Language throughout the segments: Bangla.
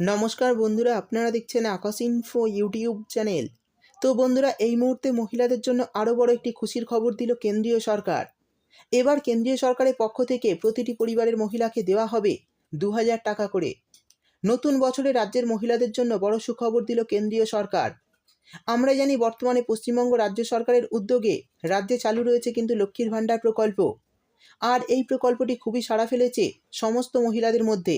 নমস্কার বন্ধুরা, আপনারা দেখছেন আকাশ ইনফো ইউটিউব চ্যানেল তো বন্ধুরা, এই মুহূর্তে মহিলাদের জন্য আরও বড় একটি খুশির খবর দিল কেন্দ্রীয় সরকার। এবার কেন্দ্রীয় সরকারের পক্ষ থেকে প্রতিটি পরিবারের মহিলাকে দেওয়া হবে দু হাজার টাকা করে। নতুন বছরে রাজ্যের মহিলাদের জন্য বড় সুখবর দিল কেন্দ্রীয় সরকার। আমরা জানি বর্তমানে পশ্চিমবঙ্গ রাজ্য সরকারের উদ্যোগে রাজ্যে চালু রয়েছে কিন্তু লক্ষ্মীর ভাণ্ডার প্রকল্প। আর এই প্রকল্পটি খুবই সাড়া ফেলেছে সমস্ত মহিলাদের মধ্যে।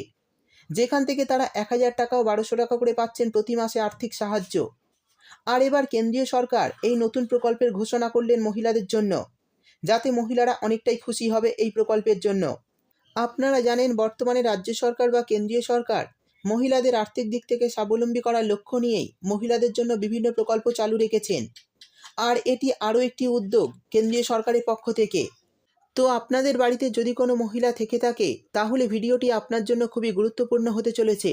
যেখান থেকে তারা এক হাজার টাকা ও বারোশো টাকা করে পাচ্ছেন প্রতি মাসে আর্থিক সাহায্য। আর এবার কেন্দ্রীয় সরকার এই নতুন প্রকল্পের ঘোষণা করলেন মহিলাদের জন্য, যাতে মহিলারা অনেকটাই খুশি হবে এই প্রকল্পের জন্য। আপনারা জানেন, বর্তমানে রাজ্য সরকার বা কেন্দ্রীয় সরকার মহিলাদের আর্থিক দিক থেকে স্বাবলম্বী করার লক্ষ্য নিয়েই মহিলাদের জন্য বিভিন্ন প্রকল্প চালু রেখেছেন। আর এটি আরও একটি উদ্যোগ কেন্দ্রীয় সরকারের পক্ষ থেকে। তো আপনাদের বাড়িতে যদি কোনো মহিলা থেকে থাকে, তাহলে ভিডিওটি আপনার জন্য খুবই গুরুত্বপূর্ণ হতে চলেছে।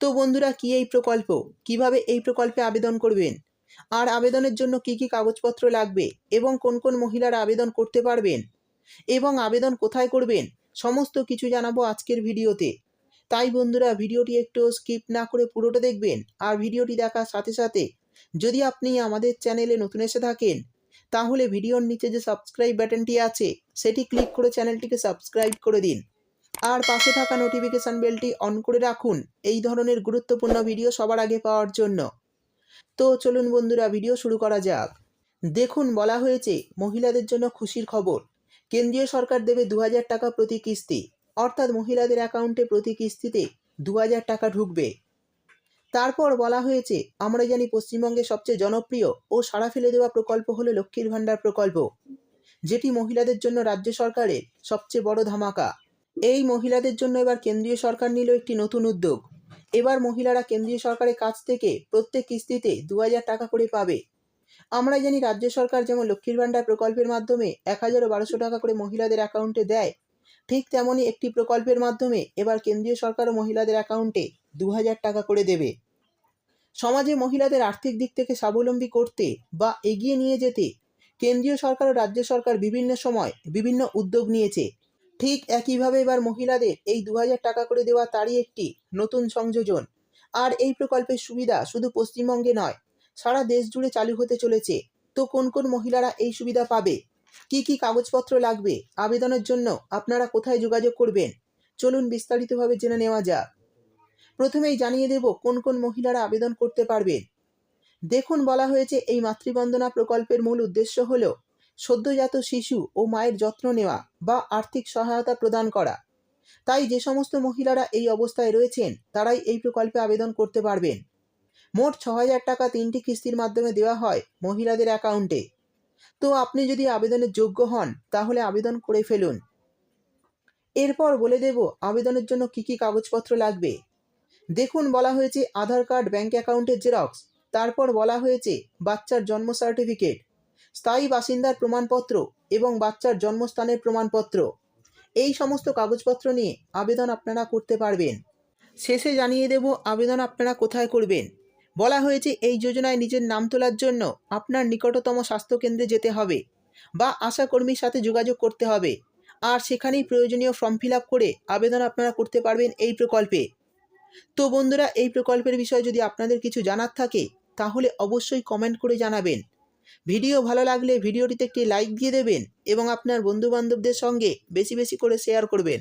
তো বন্ধুরা, কি এই প্রকল্প? কীভাবে এই প্রকল্পে আবেদন করবেন? আর আবেদনের জন্য কি কি কাগজপত্র লাগবে? এবং কোন কোন মহিলারা আবেদন করতে পারবেন? এবং আবেদন কোথায় করবেন? সমস্ত কিছু জানাব আজকের ভিডিওতে। তাই বন্ধুরা, ভিডিওটি একটু স্কিপ না করে পুরোটা দেখবেন। আর ভিডিওটি দেখার সাথে সাথে যদি আপনি আমাদের চ্যানেলে নতুন এসে থাকেন তাহলে ভিডিওর নিচে যে সাবস্ক্রাইব বাটনটি আছে, সেটি ক্লিক করে চ্যানেলটিকে সাবস্ক্রাইব করে দিন। আর পাশে থাকা নোটিফিকেশান বেলটি অন করে রাখুন, এই ধরনের গুরুত্বপূর্ণ ভিডিও সবার আগে পাওয়ার জন্য। তো চলুন বন্ধুরা ভিডিও শুরু করা যাক। দেখুন, বলা হয়েছে, মহিলাদের জন্য খুশির খবর। কেন্দ্রীয় সরকার দেবে দু হাজার টাকা প্রতি কিস্তি। অর্থাৎ মহিলাদের অ্যাকাউন্টে প্রতি কিস্তিতে দু হাজার টাকা ঢুকবে। তারপর বলা হয়েছে আমরা জানি পশ্চিমবঙ্গের সবচেয়ে জনপ্রিয় ও সাড়া ফেলে দেওয়া প্রকল্প হলো লক্ষ্মীর ভাণ্ডার প্রকল্প, যেটি মহিলাদের জন্য রাজ্য সরকারের সবচেয়ে বড় ধামাকা। এই মহিলাদের জন্য এবার কেন্দ্রীয় সরকার নিল একটি নতুন উদ্যোগ। এবার মহিলারা কেন্দ্রীয় সরকারের কাছ থেকে প্রত্যেক কিস্তিতে দু হাজার টাকা করে পাবে। আমরা জানি রাজ্য সরকার যেমন লক্ষ্মীর ভাণ্ডার প্রকল্পের মাধ্যমে এক হাজার বারোশো টাকা করে মহিলাদের অ্যাকাউন্টে দেয়, ঠিক তেমনই একটি প্রকল্পের মাধ্যমে এবার কেন্দ্রীয় সরকারও মহিলাদের অ্যাকাউন্টে দু হাজার টাকা করে দেবে। সমাজে মহিলাদের আর্থিক দিক থেকে স্বাবলম্বী করতে বা এগিয়ে নিয়ে যেতে কেন্দ্রীয় সরকার ও রাজ্য সরকার বিভিন্ন সময় বিভিন্ন উদ্যোগ নিয়েছে। ঠিক একইভাবে এবার মহিলাদের এই দু হাজার টাকা করে দেওয়া তারই একটি নতুন সংযোজন। আর এই প্রকল্পের সুবিধা শুধু পশ্চিমবঙ্গে নয়, সারা দেশ জুড়ে চালু হতে চলেছে। তো কোন কোন মহিলারা এই সুবিধা পাবে? কি কি কাগজপত্র লাগবে? আবেদনের জন্য আপনারা কোথায় যোগাযোগ করবেন? চলুন বিস্তারিতভাবে জেনে নেওয়া যাক। প্রথমেই জানিয়ে দেব কোন কোন মহিলারা আবেদন করতে পারবেন দেখুন বলা হয়েছে এই মাতৃবন্দনা প্রকল্পের মূল উদ্দেশ্য হল সদ্যজাত শিশু ও মায়ের যত্ন নেওয়া বা আর্থিক সহায়তা প্রদান করা। তাই যে সমস্ত মহিলারা এই অবস্থায় রয়েছেন, তারাই এই প্রকল্পে আবেদন করতে পারবেন। মোট ছ হাজার টাকা তিনটি কিস্তির মাধ্যমে দেওয়া হয় মহিলাদের অ্যাকাউন্টে। তো আপনি যদি আবেদনের যোগ্য হন, তাহলে আবেদন করে ফেলুন। এরপর বলে দেব আবেদনের জন্য কি কি কাগজপত্র লাগবে। দেখুন বলা হয়েছে আধার কার্ড ব্যাঙ্ক অ্যাকাউন্টের জেরক্স তারপর বলা হয়েছে বাচ্চার জন্ম সার্টিফিকেট স্থায়ী বাসিন্দার প্রমাণপত্র এবং বাচ্চার জন্মস্থানের প্রমাণপত্র। এই সমস্ত কাগজপত্র নিয়ে আবেদন আপনারা করতে পারবেন। শেষে জানিয়ে দেব আবেদন আপনারা কোথায় করবেন। বলা হয়েছে এই যোজনায় নিজের নাম তোলার জন্য আপনার নিকটতম স্বাস্থ্যকেন্দ্রে যেতে হবে বা আশাকর্মীর সাথে যোগাযোগ করতে হবে। আর সেখানেই প্রয়োজনীয় ফর্ম ফিল করে আবেদন আপনারা করতে পারবেন এই প্রকল্পে। তো বন্ধুরা, এই প্রকল্পের বিষয়ে যদি আপনাদের কিছু জানার থাকে, তাহলে অবশ্যই কমেন্ট করে জানাবেন। ভিডিও ভালো লাগলে ভিডিওটিতে একটি লাইক দিয়ে দেবেন এবং আপনার বন্ধুবান্ধবদের সঙ্গে বেশি বেশি করে শেয়ার করবেন।